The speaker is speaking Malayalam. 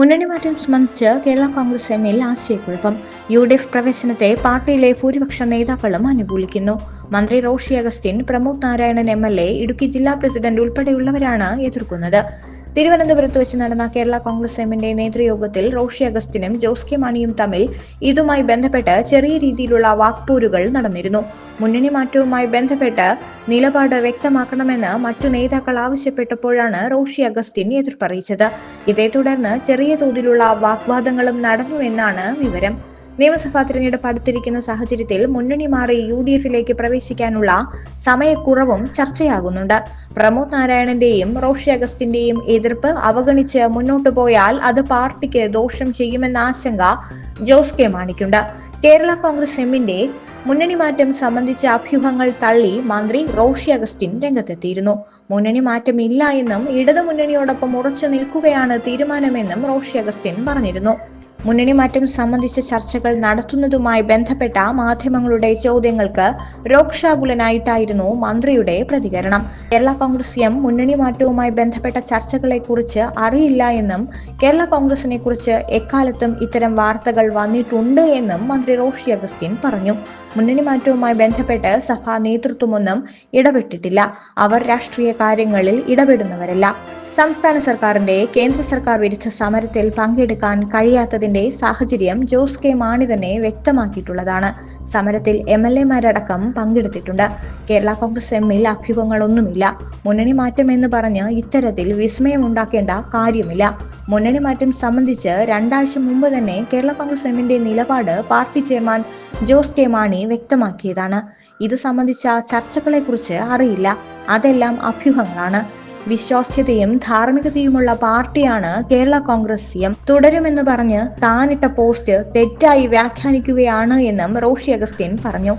മുന്നണി മാറ്റം സംബന്ധിച്ച് കേരള കോൺഗ്രസ് എമ്മിൽ ആശയക്കുഴപ്പം. യു ഡി എഫ് പ്രവേശനത്തെ പാർട്ടിയിലെ ഭൂരിപക്ഷ നേതാക്കളും അനുകൂലിക്കുന്നു. മന്ത്രി Roshi Augustine Pramod Narayanan M L A Idukki ജില്ലാ പ്രസിഡന്റ് ഉൾപ്പെടെയുള്ളവരാണ് എതിർക്കുന്നത്. തിരുവനന്തപുരത്ത് വെച്ച് നടന്ന കേരള കോൺഗ്രസ് എമ്മിന്റെ നേതൃയോഗത്തിൽ റോഷി അഗസ്റ്റിനും ജോസ് കെ മാണിയും തമ്മിൽ ഇതുമായി ബന്ധപ്പെട്ട് ചെറിയ രീതിയിലുള്ള വാക്പോരുകൾ നടന്നിരുന്നു. മുന്നണി മാറ്റവുമായി ബന്ധപ്പെട്ട് നിലപാട് വ്യക്തമാക്കണമെന്ന് മറ്റു നേതാക്കൾ ആവശ്യപ്പെട്ടപ്പോഴാണ് റോഷി അഗസ്റ്റിൻ എതിർപ്പറിയിച്ചത് ഇതേ തുടർന്ന് ചെറിയ തോതിലുള്ള വാഗ്വാദങ്ങളും നടന്നുവെന്നാണ് വിവരം. നിയമസഭാ തിരഞ്ഞെടുപ്പ് അടുത്തിരിക്കുന്ന സാഹചര്യത്തിൽ മുന്നണി മാറി യു ഡി എഫിലേക്ക് പ്രവേശിക്കാനുള്ള സമയക്കുറവും ചർച്ചയാകുന്നുണ്ട്. പ്രമോദ് നാരായണന്റെയും റോഷി അഗസ്റ്റിന്റെയും എതിർപ്പ് അവഗണിച്ച് മുന്നോട്ടു പോയാൽ അത് പാർട്ടിക്ക് ദോഷം ചെയ്യുമെന്ന ആശങ്ക ജോസ് കെ മാണിക്കുണ്ട്. കേരള കോൺഗ്രസ് എമ്മിന്റെ മുന്നണി മാറ്റം സംബന്ധിച്ച അഭ്യൂഹങ്ങൾ തള്ളി മന്ത്രി റോഷി അഗസ്റ്റിൻ രംഗത്തെത്തിയിരുന്നു. മുന്നണി മാറ്റം ഇല്ല എന്നും ഇടതു മുന്നണിയോടൊപ്പം ഉറച്ചു നിൽക്കുകയാണ് തീരുമാനമെന്നും റോഷി അഗസ്റ്റിൻ പറഞ്ഞിരുന്നു. മുന്നണി മാറ്റം സംബന്ധിച്ച ചർച്ചകൾ നടത്തുന്നതുമായി ബന്ധപ്പെട്ട മാധ്യമങ്ങളുടെ ചോദ്യങ്ങൾക്ക് രോക്ഷാകുലനായിട്ടായിരുന്നു മന്ത്രിയുടെ പ്രതികരണം. കേരള കോൺഗ്രസ് എം മുന്നണി മാറ്റവുമായി ബന്ധപ്പെട്ട ചർച്ചകളെക്കുറിച്ച് അറിയില്ല എന്നും കേരള കോൺഗ്രസിനെ കുറിച്ച് എക്കാലത്തും ഇത്തരം വാർത്തകൾ വന്നിട്ടുണ്ട് എന്നും മന്ത്രി റോഷി അഗസ്റ്റിൻ പറഞ്ഞു. മുന്നണി മാറ്റവുമായി ബന്ധപ്പെട്ട് സഭാ നേതൃത്വമൊന്നും ഇടപെട്ടിട്ടില്ല. അവർ രാഷ്ട്രീയ കാര്യങ്ങളിൽ ഇടപെടുന്നവരല്ല. സംസ്ഥാന സർക്കാരിന്റെ കേന്ദ്ര സർക്കാർ വിരുദ്ധ സമരത്തിൽ പങ്കെടുക്കാൻ കഴിയാത്തതിന്റെ സാഹചര്യം ജോസ് കെ മാണി തന്നെ വ്യക്തമാക്കിയിട്ടുള്ളതാണ്. സമരത്തിൽ എം എൽ എമാരടക്കം പങ്കെടുത്തിട്ടുണ്ട്. കേരള കോൺഗ്രസ് എമ്മിൽ അഭ്യൂഹങ്ങളൊന്നുമില്ല. മുന്നണി മാറ്റം എന്ന് പറഞ്ഞ് ഇത്തരത്തിൽ വിസ്മയം ഉണ്ടാക്കേണ്ട കാര്യമില്ല. മുന്നണി മാറ്റം സംബന്ധിച്ച് രണ്ടാഴ്ച മുമ്പ് തന്നെ കേരള കോൺഗ്രസ് എമ്മിന്റെ നിലപാട് party chairman Jose K Mani വ്യക്തമാക്കിയതാണ്. ഇത് സംബന്ധിച്ച ചർച്ചകളെക്കുറിച്ച് അറിയില്ല. അതെല്ലാം അഭ്യൂഹങ്ങളാണ്. വിശ്വാസ്യതയും ധാർമ്മികതയുമുള്ള പാർട്ടിയാണ് കേരള കോൺഗ്രസ് എം. തുടരുമെന്ന് പറഞ്ഞ് താനിട്ട പോസ്റ്റ് തെറ്റായി വ്യാഖ്യാനിക്കുകയാണ് എന്നും റോഷി അഗസ്റ്റിൻ പറഞ്ഞു.